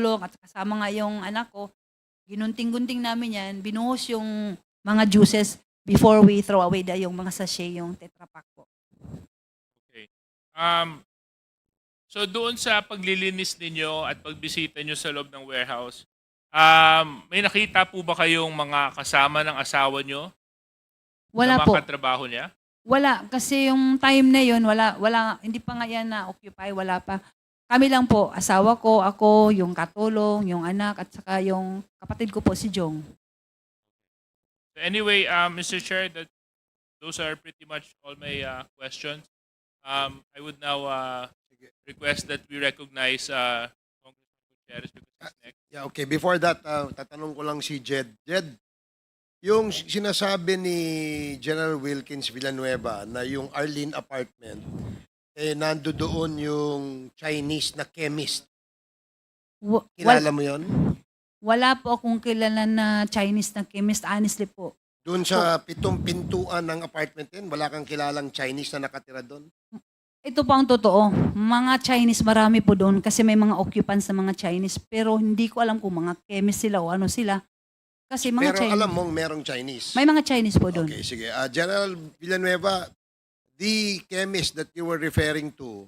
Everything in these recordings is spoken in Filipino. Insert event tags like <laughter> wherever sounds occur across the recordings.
katulong at kasama nga yung anak ko, ginunting-gunting namin yan, binuhos yung mga juices before we throw away the, yung mga sachet, yung Tetra Pak po. Okay. Um, so doon sa paglilinis ninyo at pagbisita nyo sa loob ng warehouse, um, may nakita po ba kayong mga kasama ng asawa nyo Wala na po. makatrabaho niya? Wala. Kasi yung time na yun, wala, wala, hindi pa nga yan na-occupy, wala pa. Kami lang po, asawa ko, ako, yung katulong, yung anak, at saka yung kapatid ko po, si Jong. So anyway, um, Mr. Chair, that those are pretty much all my uh, questions. Um, I would now uh, request that we recognize uh, Congressman Gutierrez because he's next. Yeah, okay. Before that, uh, tatanong ko lang si Jed. Jed, yung sinasabi ni General Wilkins Villanueva na yung Arlene apartment, eh, nando doon yung Chinese na chemist. Wa- wal- Kilala mo yon? wala po akong kilala na Chinese na chemist, honestly po. Doon sa pitong pintuan ng apartment din, wala kang kilalang Chinese na nakatira doon? Ito po ang totoo. Mga Chinese, marami po doon kasi may mga occupants na mga Chinese. Pero hindi ko alam kung mga chemist sila o ano sila. Kasi mga Pero Chinese. alam mong merong Chinese. May mga Chinese po doon. Okay, sige. Ah, General Villanueva, the chemist that you were referring to,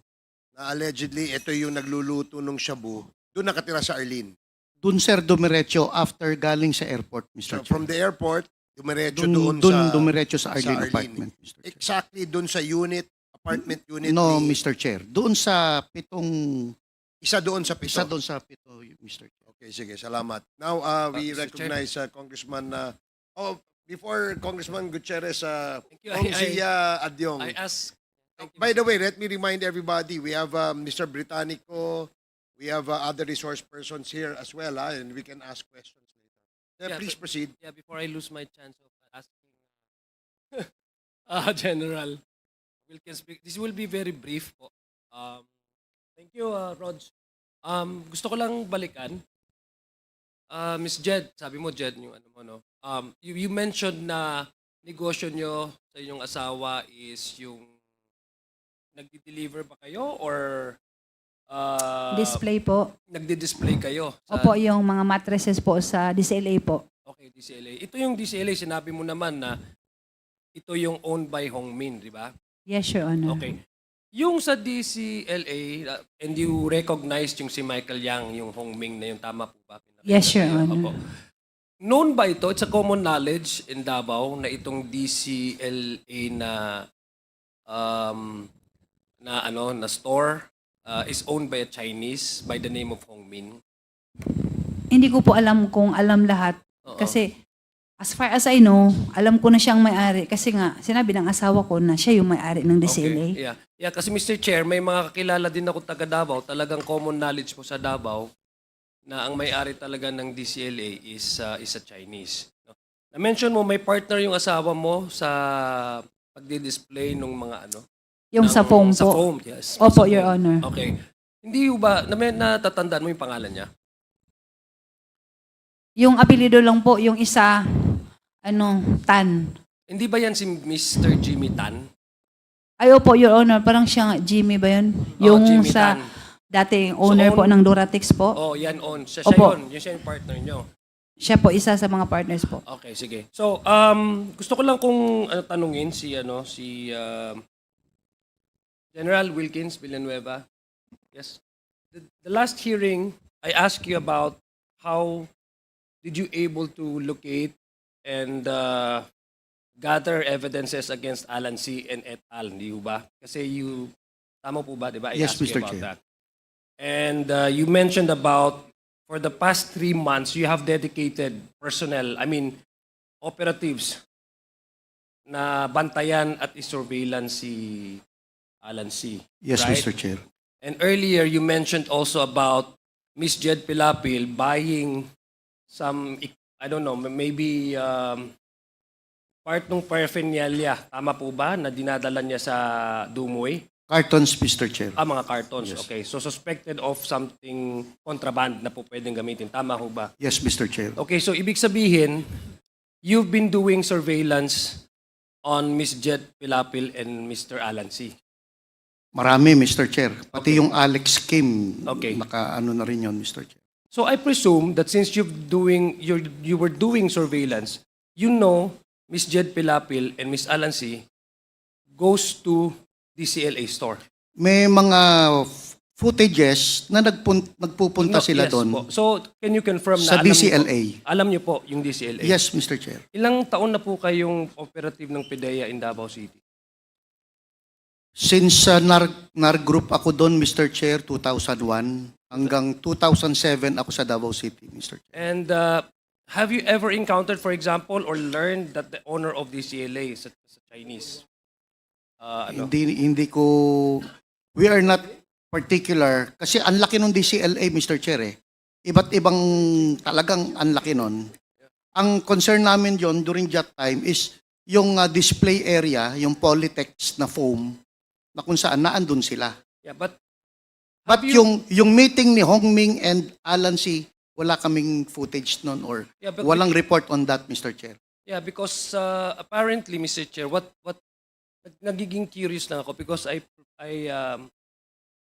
na allegedly ito yung nagluluto ng shabu, doon nakatira sa Arlene. Dun sir dumiretso after galing sa airport, So, Mr. Chair. from the airport, dumiretso Dun, doon, dun sa... dumiretso sa sa Arlene Arlene. apartment, Mr. Chair. Exactly doon sa unit, apartment unit No, ni... Mr. Chair. Doon sa pitong, Isa doon sa pito. isa doon sa pito, Mr. Chair. Okay, sige, salamat. Now, uh, we Uh, Mr. recognize uh, Congressman... Uh, oh, before Congressman Gutierrez, uh, you. I, Kong Zia Adyong. I, ask. You. By the way, let me remind everybody, we have uh, Mr. Britannico, we have uh, other resource persons here as well, ah, and we can ask questions later. Uh, Yeah, please but- proceed. yeah, before I lose my chance of asking uh, <laughs> General Wilkins, this will be very brief po. Um, thank you, uh, Rog. Um, gusto ko lang balikan. Uh, Miss Jed, sabi mo Jed, yung ano mo, no? Um, you, you mentioned na negosyo nyo sa inyong asawa is yung nagdi-deliver ba kayo or uh, Display po. nagdi-display kayo? sa- Opo, yung mga mattresses po sa DCLA po. Okay, DCLA. Ito yung DCLA, sinabi mo naman na ito yung owned by Hongmin, di ba? Yes, Your Honor. Okay. Yung sa DCLA, uh, and you recognize yung si Michael Yang, yung Hongming na yung tama po ba? Yes, Your? Honor. Opo. Known ba ito, it's a common knowledge in Davao na itong DCLA na um, na ano na store uh, is owned by a Chinese by the name of Hongmin. Hindi ko po alam kung alam lahat. Oo. Kasi as far as I know, alam ko na siyang may-ari. Kasi nga, sinabi ng asawa ko na siya yung may-ari ng DCLA. Okay, yeah. Yeah, kasi Mr. Chair, may mga kakilala din ako taga Davao, talagang common knowledge po sa Davao na ang may-ari talaga ng DCLA is uh, is a Chinese. No? Na-mention mo may partner yung asawa mo sa pagdi-display ng mga ano? Yung sa ng- phone Sa po. foam, yes. Opo, Sa Your foam. Honor. Okay. Hindi ba, na natatandaan mo yung pangalan niya? Yung apelido lang po, yung isa, ano, Tan. Hindi ba yan si Mr. Jimmy Tan? Ay, opo, Your Honor. Parang siya, Jimmy ba yun? Yung Oh, Jimmy sa Tan. Dating owner So, po ng Duratex po. Oh, yan on. Siya, siya Opo. yun. Yun siya yung partner niyo. Siya po, isa sa mga partners po. Okay, sige. So, um, gusto ko lang kung ano, tanungin si ano si um, General Wilkins Villanueva. Yes. The, the last hearing, I asked you about how did you able to locate and uh, gather evidences against Alan C. and et al. Hindi ho ba? Kasi you, tama po ba, di ba? I Yes, asked you Mr. about Chair. that. And uh, you mentioned about for the past three months, you have dedicated personnel, I mean, operatives na bantayan at isurveillance si Alan C. Yes, Right. Mr. Chair. And earlier, you mentioned also about Miss Jed Pilapil buying some, I don't know, maybe um, part ng paraphernalia. Tama po ba na dinadala niya sa Dumoy? Cartons, Mr. Chair. Ah, mga cartons. Yes. Okay. So suspected of something contraband na po pwedeng gamitin. Tama ho ba? Yes, Mr. Chair. Okay, so ibig sabihin, you've been doing surveillance on Miss Jet Pilapil and Mr. Alan C. Marami, Mr. Chair. Pati Okay. yung Alex Kim, Okay. naka ano na rin yun, Mr. Chair. So I presume that since you've doing you you were doing surveillance, you know Miss Jed Pilapil and Miss Alan C goes to DCLA store. May mga footages na nagpun- nagpupunta No, sila yes doon po. So can you confirm sa na alam niyo po- DCLA. alam niyo po yung DCLA? Yes, Mr. Chair. Ilang taon na po kayong operative ng PIDEA in Davao City? Since uh, nar, nar group ako doon, Mr. Chair, 2001, hanggang 2007 ako sa Davao City, Mr. Chair. And uh, have you ever encountered, for example, or learned that the owner of DCLA is a, is a Chinese? Uh, ano? Hindi, hindi ko, we are not particular, kasi ang laki ng DCLA, Mr. Chair, eh. Iba't ibang, talagang ang laki nun. Ang concern namin yon during that time is yung uh, display area, yung Polytext na foam, na kung saan naandun sila. Yeah, but But you- yung, yung meeting ni Hong Ming and Alan C., wala kaming footage nun or yeah, walang report on that, Mr. Chair. Yeah, because uh, apparently, Mr. Chair, what what nagiging curious lang ako because I I um,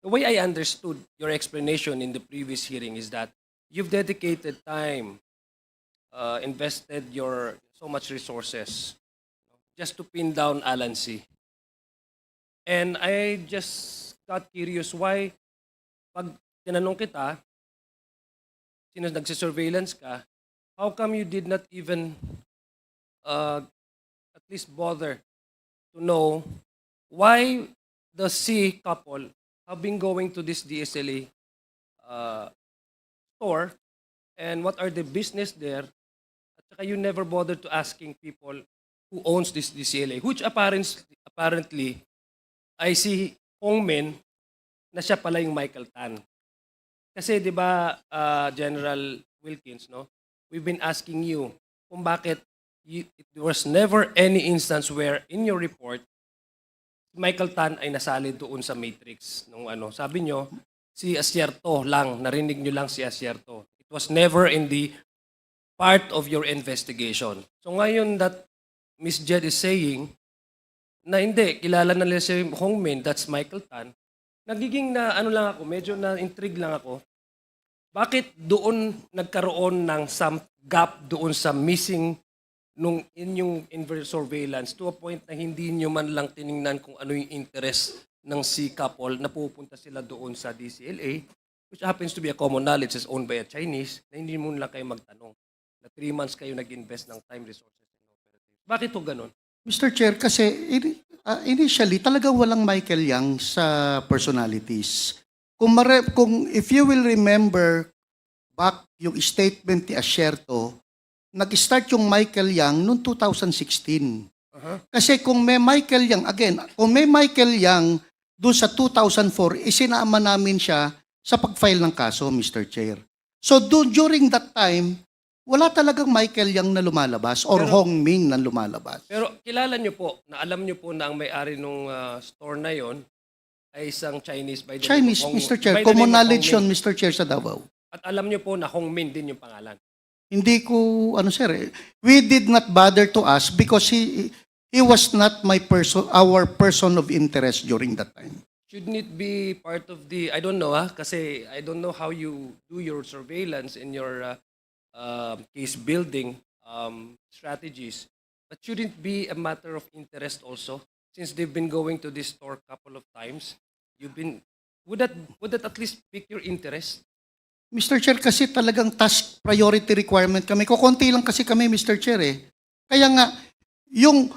the way I understood your explanation in the previous hearing is that you've dedicated time, uh, invested your so much resources just to pin down Alan C. And I just got curious why pag tinanong kita, sino nagsisurveillance ka, how come you did not even uh, at least bother to know why the C couple have been going to this DSLA uh, store and what are the business there. At saka you never bothered to asking people who owns this DCLA, which apparently, apparently I see Hong Min na siya pala yung Michael Tan. Kasi 'di ba uh, General Wilkins no, we've been asking you kung bakit you, there was never any instance where in your report Michael Tan ay nasali doon sa Matrix nung ano. Sabi nyo, si Asierto lang, narinig nyo lang si Asierto. It was never in the part of your investigation. So ngayon that Miss Jed is saying na hindi, kilala na nila si Hong Min, that's Michael Tan, nagiging na ano lang ako, medyo na intrigue lang ako. Bakit doon nagkaroon ng some gap doon sa missing nung inyong inver surveillance to a point na hindi nyo man lang tiningnan kung ano yung interest ng C couple na pupunta sila doon sa DCLA, which happens to be a common knowledge is owned by a Chinese, na hindi mo lang kayo magtanong. Na three months kayo nag-invest ng time, resources, and operative. Bakit to ganun? Mr. Chair, kasi ah, initially talagang walang Michael Yang sa personalities. Kung, mare, kung if you will remember back yung statement ni Asierto, nag-start yung Michael Yang noong 2016. Uh-huh. Kasi kung may Michael Yang, again, kung may Michael Yang doon sa 2004, isinama namin siya sa pag-file ng kaso, Mr. Chair. So do, during that time, wala talagang Michael Yang na lumalabas or Pero- Hong Ming na lumalabas. Pero kilala nyo po, na alam nyo po na ang may-ari nung ah, store na yon ay isang Chinese by the Chinese, name of Hong, Mr. Chair. Common knowledge yun. Mr. Chair, sa Davao. At alam nyo po na Hong Min din yung pangalan. Hindi ko, ano sir, eh, we did not bother to ask because he, he was not my person, our person of interest during that time. Shouldn't it be part of the, I don't know ah, kasi I don't know how you do your surveillance in your uh, uh, case building um, strategies, but shouldn't it be a matter of interest also? Since they've been going to this store a couple of times, you've been, would that, would that at least pique your interest? Mr. Chair, kasi talagang task priority requirement kami. Kukunti lang kasi kami, Mr. Chair eh. Kaya nga, yung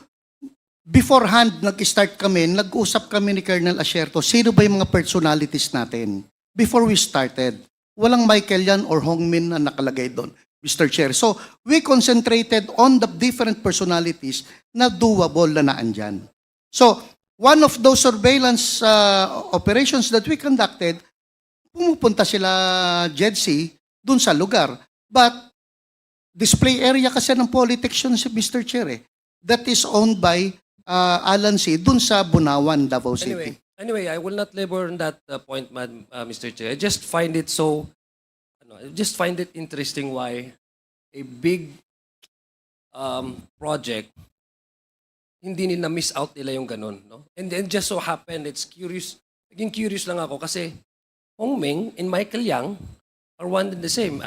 beforehand nag-start kami, nag-usap kami ni Colonel Asierto, sino ba yung mga personalities natin? Before we started, walang Michael yan or Hong Min na nakalagay doon, Mr. Chair. So, we concentrated on the different personalities na doable na naandyan. So, one of those surveillance uh, operations that we conducted, pumupunta sila JEDC dun sa lugar. But display area kasi ng Polytech yun si Mr. Chair eh. That is owned by uh, Alan C. dun sa Bunawan, Davao Anyway, City. anyway, I will not labor on that uh, point, Mad, uh, Mr. Chair. I just find it so, ano, I just find it interesting why a big um, project, hindi nila miss out nila yung ganun. No? And then just so happened, it's curious, naging curious lang ako kasi Hong Ming and Michael Yang are one and the same.